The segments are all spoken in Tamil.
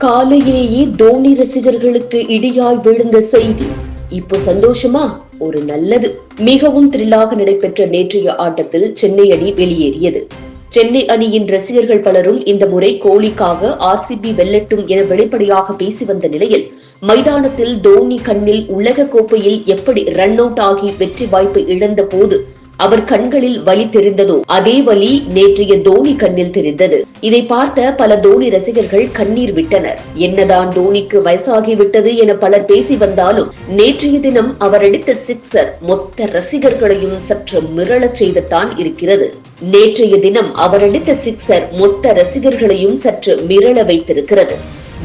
காலையிலேயே தோனி ரசிகர்களுக்கு இடியாய் விழுந்த செய்தி. இப்போ சந்தோஷமா? ஒரு நல்லது. மிகவும் த்ரில்லாக நடைபெற்ற நேற்றைய ஆட்டத்தில் சென்னை அணி வெளியேறியது. சென்னை அணியின் ரசிகர்கள் பலரும் இந்த முறை கோலிக்காக ஆர்சிபி வெல்லட்டும் என வெளிப்படையாக பேசி வந்த நிலையில் மைதானத்தில் தோனி கண்ணில் உலக கோப்பையில் எப்படி ரன் அவுட் ஆகி வெற்றி வாய்ப்பு இழந்த போது அவர் கண்களில் வலி தெரிந்ததோ அதே வலி நேற்றைய தோனி கண்ணில் தெரிந்தது. இதை பார்த்த பல தோனி ரசிகர்கள் கண்ணீர் விட்டனர். என்னதான் தோனிக்கு வயசாகிவிட்டது என பலர் பேசி வந்தாலும் நேற்றைய தினம் அவர் அடித்த சிக்ஸர் மொத்த ரசிகர்களையும் சற்று மிரளச் செய்துத்தான் இருக்கிறது. நேற்றைய தினம் அவர் அடித்த சிக்ஸர் மொத்த ரசிகர்களையும் சற்று மிரள வைத்திருக்கிறது.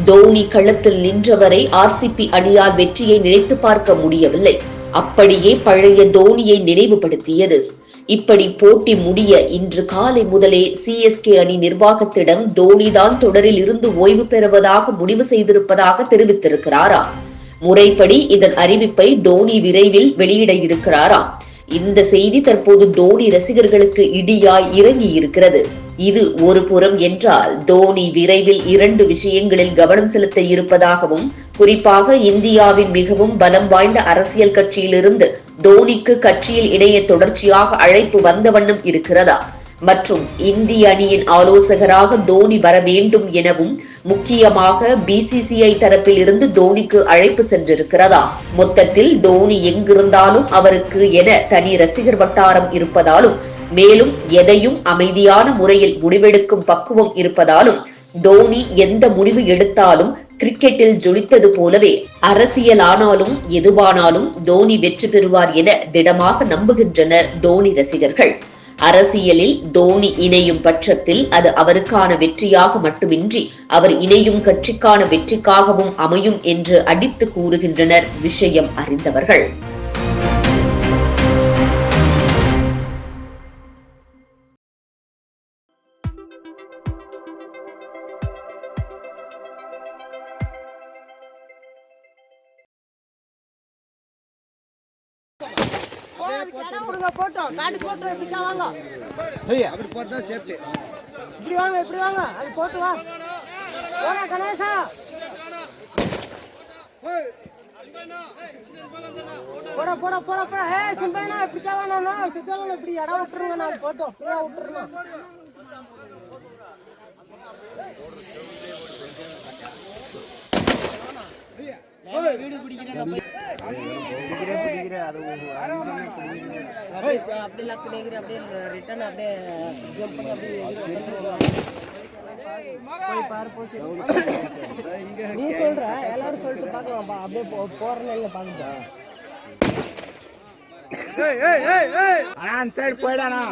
தோனி களத்தில் நின்றவரை ஆர்சிபி அணியால் வெற்றியை நினைத்து பார்க்க முடியவில்லை. அப்படியே பழைய தோனியை நினைவுபடுத்தியது. இப்படி போட்டி முடிய இன்று காலை முதலே சிஎஸ்கே அணி நிர்வாகத்திடம் தோனிதான் தொடரில் இருந்து ஓய்வு பெறுவதாக முடிவு செய்திருப்பதாக தெரிவித்திருக்கிறாராம். முறைப்படி இதன் அறிவிப்பை தோனி விரைவில் வெளியிட இருக்கிறாராம். இந்த செய்தி தற்போது தோனி ரசிகர்களுக்கு இடியாய் இறங்கி இருக்கிறது இது ஒரு புறம் என்றால் தோனி விரைவில் இரண்டு விஷயங்களில் கவனம் செலுத்த இருப்பதாகவும் குறிப்பாக இந்தியாவின் மிகவும் பலம் வாய்ந்த அரசியல் கட்சியிலிருந்து தோனிக்கு கட்சியில் இணைய தொடர்ச்சியாக அழைப்பு வந்த வண்ணம் இருக்கிறதா? மற்றும் இந்திய அணியின் ஆலோசகராக தோனி வர வேண்டும் எனவும் முக்கியமாக பிசிசிஐ தரப்பில் இருந்து தோனிக்கு அழைப்பு சென்றிருக்கிறதா? மொத்தத்தில் தோனி எங்கிருந்தாலும் அவருக்கு என தனி ரசிகர் வட்டாரம் இருப்பதாலும் மேலும் எதையும் அமைதியான முறையில் முடிவெடுக்கும் பக்குவம் இருப்பதாலும் தோனி எந்த முடிவு எடுத்தாலும் கிரிக்கெட்டில் ஜொலித்தது போலவே அரசியலானாலும் எதுவானாலும் தோனி வெற்றி பெறுவார் என திடமாக நம்புகின்றனர் தோனி ரசிகர்கள். அரசியலில் தோனி இணையும் பட்சத்தில் அது அவருக்கான வெற்றியாக மட்டுமின்றி அவர் இணையும் கட்சிக்கான வெற்றிக்காகவும் அமையும் என்று அடித்து கூறுகின்றனர் விஷயம் அறிந்தவர்கள். போட்டோம். காட்டி போட்டோம், இப்படிக்கா வாங்க. இப்படி வாங்க, இப்படி வாங்க. அது போட்டு வா. போடா, கணேசா. போடா, போடா, போடா, போடா. ஏய், சிம்பையனா, இப்படிக்கா வேணாண்ணா. சித்தாளனா, இப்படி இடம் விட்டுருங்க, நான் போட்டோம். இப்படியா விட்டுருங்க. அப்படிலாம் கிடையாது அப்படியே ரிட்டர்ன் அப்படியே ஜம்ப் பண்ணி அப்படியே போய் பாரு போச்சு நீ சொல்ற எல்லாரும் சொல்லிட்டு பார்க்கலாம் பா. அப்படியே போறேன்னு இல்லை அந்த சைடு போயிடாண்ணா